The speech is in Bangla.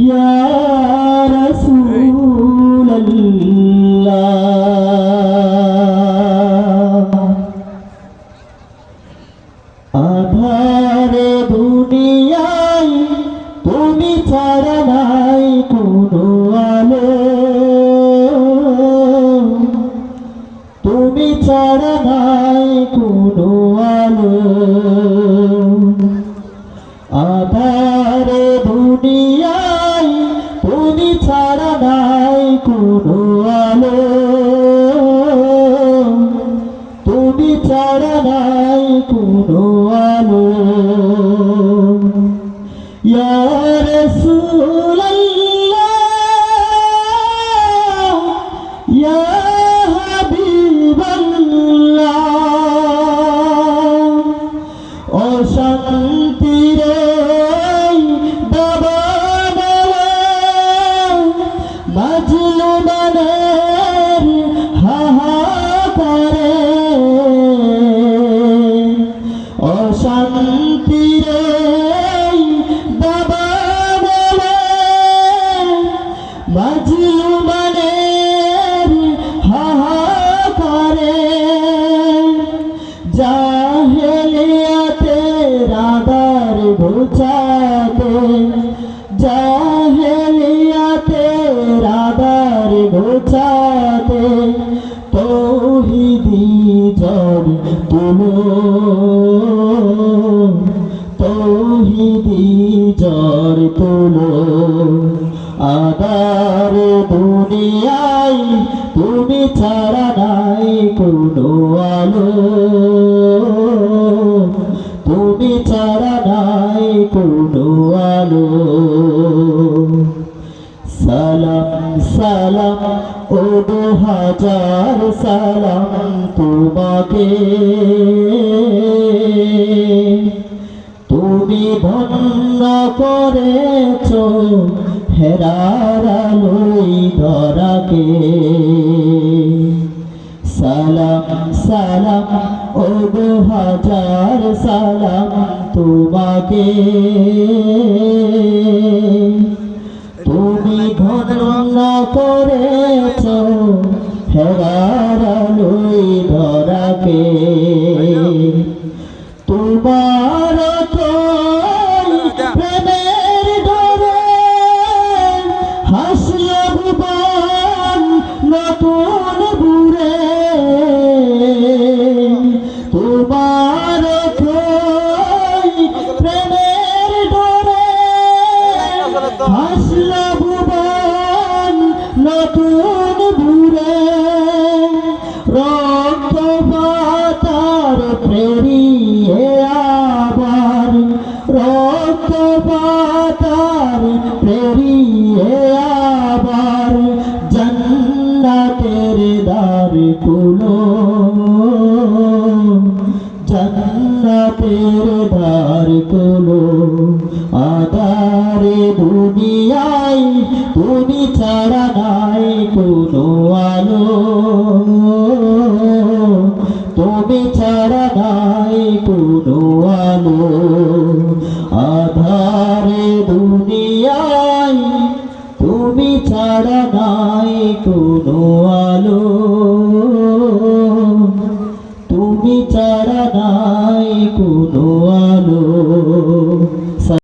ইয়া রাসূলাল্লাহ আধারে দুনিয়ায় তুমি ছাড়া নাই কোনো আলো তুমি ছাড়া নাই কোনো আলো ছাড়া নাই কোনো আলো। ইয়া ঘুচাতে জাহেলিয়াতে রাদার ঘুচাতে তৌহিদি জর তুলো। তৌহিদি জর তুলো। আদার দুনিয়ায় তুমি ছাড়া নাই কোনো আলো। আলো সালাম সালাম ও দু হাজার সালাম তোমাকে। তুমি ধন্য করেছ হেরার আলোই ধরাকে। সালাম সালাম ও দু হাজার সালাম তোমাকে। তুমি ঘন করেছ হেরার প্রেরিয়ে আবার রক্ত পাতার প্রেরিয়ে আবার, জন্নাতের দ্বার খুলো। জন্নাতের দ্বার খুলো। আদারে দুনিয়ায় তুমি ছাড়া নাই কোনো আলো। তুমি ছাড়া দুনিয়ায় তুমি ছাড়া নাই কোনো